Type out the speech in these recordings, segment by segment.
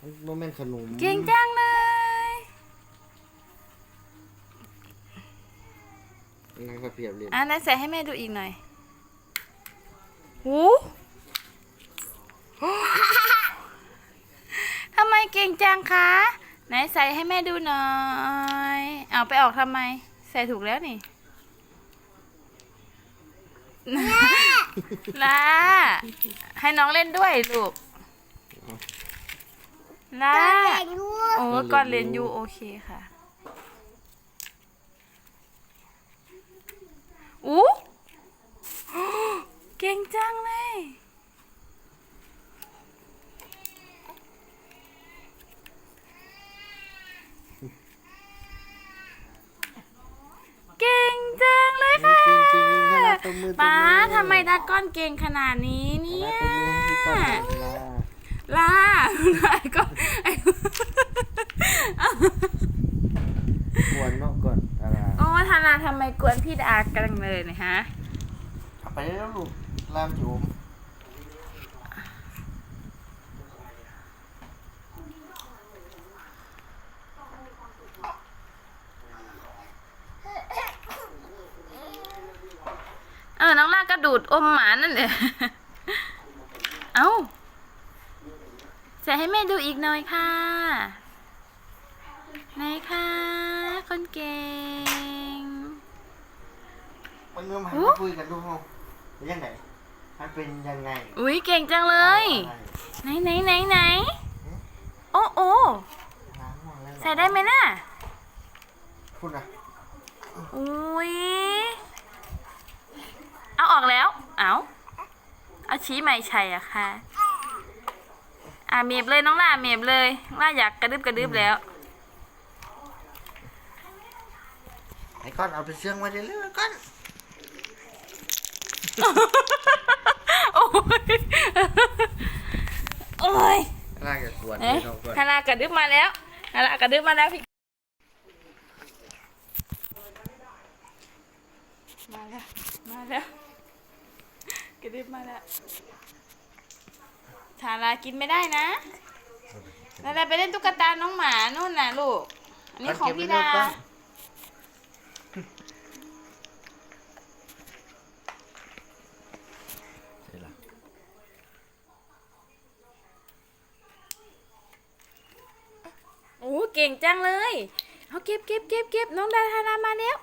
มันบ่แม่นขนมเก่งจังเลยนั่งก็เปรียบเรียนอะนายใส่ให้แม่ดูอีกหน่อยหูทำไมเก่งจังคะไหนใส่ให้แม่ดูหน่อย เอาไปออกทำไม ใส่ถูกแล้วนี่ลาให้น้องเล่นด้วยลูก ลาโอ้ก่อนเรียนอยูโอเคค่ะอู้เก่งจังเลยเก่งจังเลยค่ะจริงจริงๆน่ารักตบมือตบมือป้าทำไมตาก้อนเก่งขนาดนี้เนี่น่ายรักตบมือให้พี่ก้อนหน่อยลาล่า ไอ้ก็ไอ้กวนเนาะก่อนอะไรโอ้ธาราทำไมกวนพี่ดากันเลยเนะฮะเอาไปแล้วลูกลามจุ๋มเออ น้องลากกระดูดอมหมานั่นเลยเอ้า ใส่ให้แม่ดูอีกหน่อยค่ะไหนคะคนเก่ง มันเมื่อมาอู้คุยกันดูห้องเป็นยังไงมันเป็นยังไง อุ้ยเก่งจังเลย ไหนไหนไหนไหนโอ้โอ้ล้างห้องแล้วเหรอใส่ได้ไหมน่ะพูดนะอุ้ย เอาออกแล้ว เอาเอาชี้ไม่ใช่อะค่ะ อะเมียบเลยน้องล่าเมียบเลยน้องล่าอยากกระดึบกระดึบแล้ว ไอ้ก้อนเอาไปเชื่องมาเรื่อยๆก้อนโอ้ยโอ้ยลากจะกวนเอ๊ะไม่ต้องกวนฮารากระดึบมาแล้วฮารากระดึบมาแล้วพี่มาแล้วมาแล้วกระดึบมาแล้ว ทารากินไม่ได้นะทาราไปเล่นตุ๊กตาน้องหมานู่นน่ะลูก อันนี้ของพี่ดาก้อนใช่ละโอ้เก่งจังเลย เอาเก็บเก็บเก็บเก็บน้องดาทารามาแล้ว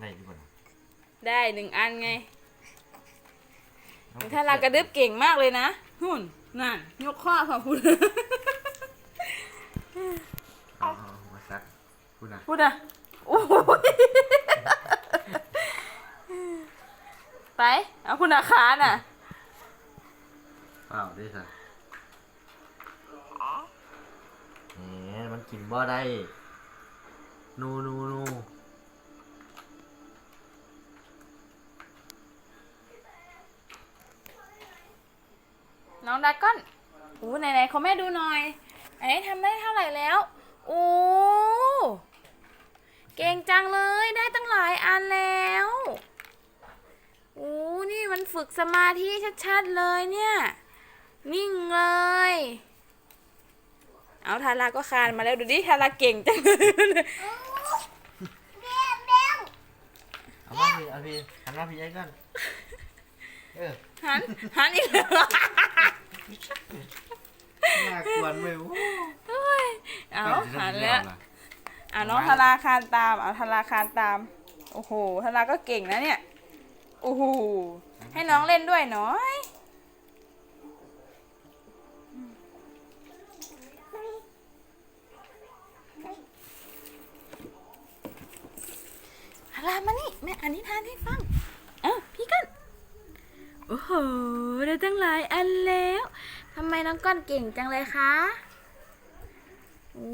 ได้ดีกว่าได้หนึ่งอันไงทารากระดึบเก่งมากเลยนะ หุ่นนั่นยกข้อพอพูดเอาเอามาซักพูดนะพูดอะโอ้ยไป เอาคุณอาคารน่ะเปล่าได้สักแหมมันกินบ่ได้ นูนูนู น้องดาก้อนโอ้ไหนไหนๆขอแม่ดูหน่อยไหนทำได้เท่าไหร่แล้วโอ้เก่งจังเลยได้ตั้งหลายอันแล้วโอ้นี่มันฝึกสมาธิชัดๆเลยเนี่ย นิ่งเลย เอาทาราก็คานมาแล้วดูดิทาราเก่งจังเลยเอามาพี่เอาพี่หันมาพี่ไอ้ก่อนเออหันหันอีกแล้วน่าก วนไปโอ้เฮ้ยเอาหันแล้วอ่าน้องทาราคานตามเอาทาราคานตาม โอ้โหทาราก็เก่งนะเนี่ยโอ้โหให้น้องเล่นด้วยหน่อยทารามานี่แม่อันนี้ทานให้ฟัง เอ้าพี่กัน โอ้โห ได้ตั้งหลายอันแล้ว ทำไมน้องก้อนเก่งจังเลยคะโอ้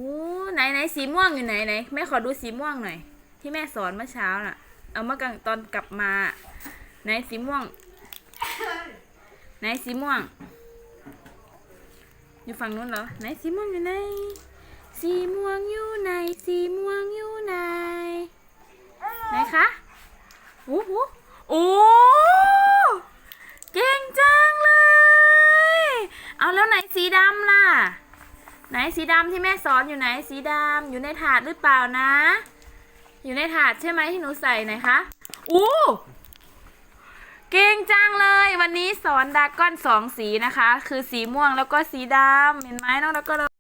ไหนไหนสีม่วงอยู่ไหนไหนแม่ขอดูสีม่วงหน่อย ที่แม่สอนเมื่อเช้าน่ะ เอาเมื่อกลางตอนกลับมา ไหนสีม่วง ไหนสีม่วง อยู่ฝั่งนู้นเหรอ ไหนสีม่วงอยู่ไหน สีม่วงอยู่ เอาแล้วไหนสีดำล่ะ ไหนสีดำที่แม่สอนอยู่ไหนสีดำอยู่ในถาดหรือเปล่านะ อยู่ในถาดใช่ไหมที่หนูใส่ไหนคะอู้เก่งจังเลย วันนี้สอนดาก้อนสองสีนะคะ คือสีม่วงแล้วก็สีดำเห็นไหมน้องดาก้อน